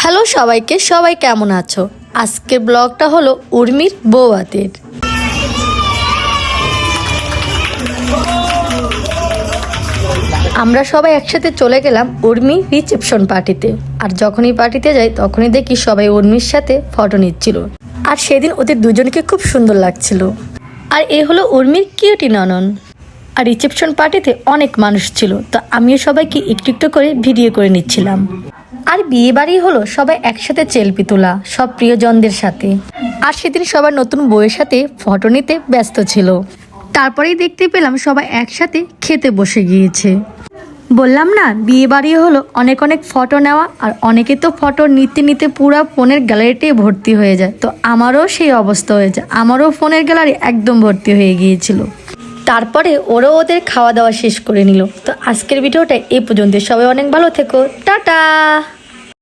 Hello সবাইকে, সবাই কেমন আছো? আজকের ব্লগটা হলো উর্মির বৌয়াতের আমরা সবাই একসাথে চলে গেলাম উর্মি রিসেপশন পার্টিতে। আর যখনই পার্টিতে যাই, তখনই দেখি সবাই উর্মির সাথে ফটো নিচ্ছিল। আর সেদিন ওদের দুজনকে খুব সুন্দর লাগছিল। আর এ হলো উর্মির কিউটি ননন। আর রিসেপশন পার্টিতে অনেক মানুষ ছিল, তো আমিও সবাইকে একটু একটু করে ভিডিও করে নিচ্ছিলাম। বিয়ে বাড়ি হলো সবাই একসাথে চেলপি তোলা সব প্রিয়জনদের সাথে। আর সেদিন সবার নতুন বইয়ের সাথে ফটো নিতে ব্যস্ত ছিল। তারপরেই দেখতে পেলাম সবাই একসাথে খেতে বসে গিয়েছে। বললাম না বিয়ে বাড়ি হলো অনেক অনেক ফটো নেওয়া আর অনেকে তো ফটো নিতে নিতে পুরো ফোনের গ্যালারিটাই ভর্তি হয়ে যায়। তো আমারও সেই অবস্থা হয়েছে, আমারও ফোনের গ্যালারি একদম ভর্তি হয়ে গিয়েছিল। তারপরে ওরাও ওদের খাওয়া দাওয়া শেষ করে নিল। তো আজকের ভিডিওটা এই পর্যন্ত সবাই অনেক ভালো থেকো। টাটা!